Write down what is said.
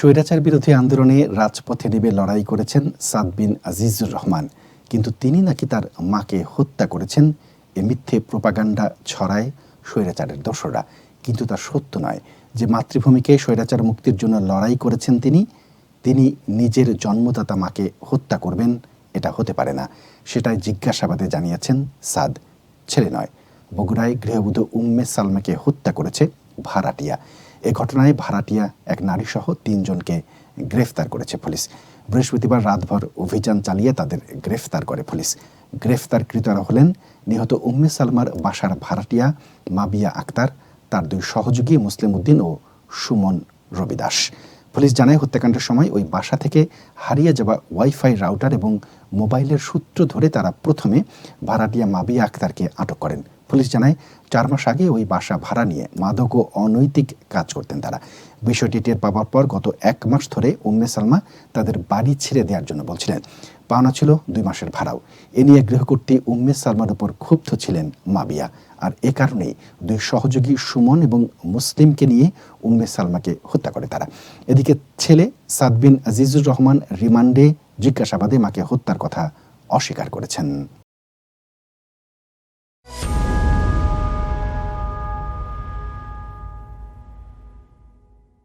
স্বৈরাচার বিরোধী আন্দোলনে রাজপথে নেমে লড়াই করেছেন সাদ বিন আজিজুর রহমান। কিন্তু তিনি নাকি তার মাকে হত্যা করেছেন, এ মিথ্যে প্রোপাগান্ডা ছড়ায় স্বৈরাচারের দোসররা। কিন্তু তা সত্য নয়। যে মাতৃভূমিকে স্বৈরাচার মুক্তির জন্য লড়াই করেছেন তিনি তিনি নিজের জন্মদাতা মাকে হত্যা করবেন, এটা হতে পারে না। সেটাই জিজ্ঞাসাবাদে জানিয়েছেন সাদ। ছেলে নয়। বগুড়ায় গৃহবধূ উম্মে সালমাকে হত্যা করেছে ভাড়াটিয়া। এ ঘটনায় ভাড়াটিয়া এক নারীসহ তিনজনকে গ্রেফতার করেছে পুলিশ। বৃহস্পতিবার রাতভর অভিযান চালিয়ে তাদের গ্রেফতার করে পুলিশ। গ্রেফতারকৃতরা হলেন নিহত উম্মে সালমার বাসার ভাড়াটিয়া মাবিয়া আক্তার, তার দুই সহযোগী মুসলিম উদ্দিন ও সুমন রবিদাস পুলিশ জানায়, হত্যাকাণ্ডের সময় ওই বাসা থেকে হারিয়ে যাওয়া ওয়াইফাই রাউটার এবং মোবাইলের সূত্র ধরে তারা প্রথমে ভাড়াটিয়া মাবিয়া আক্তারকে আটক করেন। পুলিশ জানায়, চার মাস আগে ওই বাসা ভাড়া নিয়ে মাদক ও অনৈতিক কাজ করতেন তারা। বিষয়টি টের পাওয়ার পর গত এক মাস ধরে উম্মে সালমা তাদের বাড়ি ছেড়ে দেওয়ার জন্য বলছিলেন। পাওনা ছিল দুই মাসের ভাড়াও। এ নিয়ে গৃহকর্ত্রী উম্মে সালমার উপর ক্ষুব্ধ ছিলেন মাবিয়া। আর এ কারণেই দুই সহযোগী সুমন এবং মুসলিমকে নিয়ে উম্মে সালমাকে হত্যা করে তারা। এদিকে ছেলে সাদবিন আজিজুর রহমান রিমান্ডে জিজ্ঞাসাবাদে মাকে হত্যার কথা অস্বীকার করেছেন।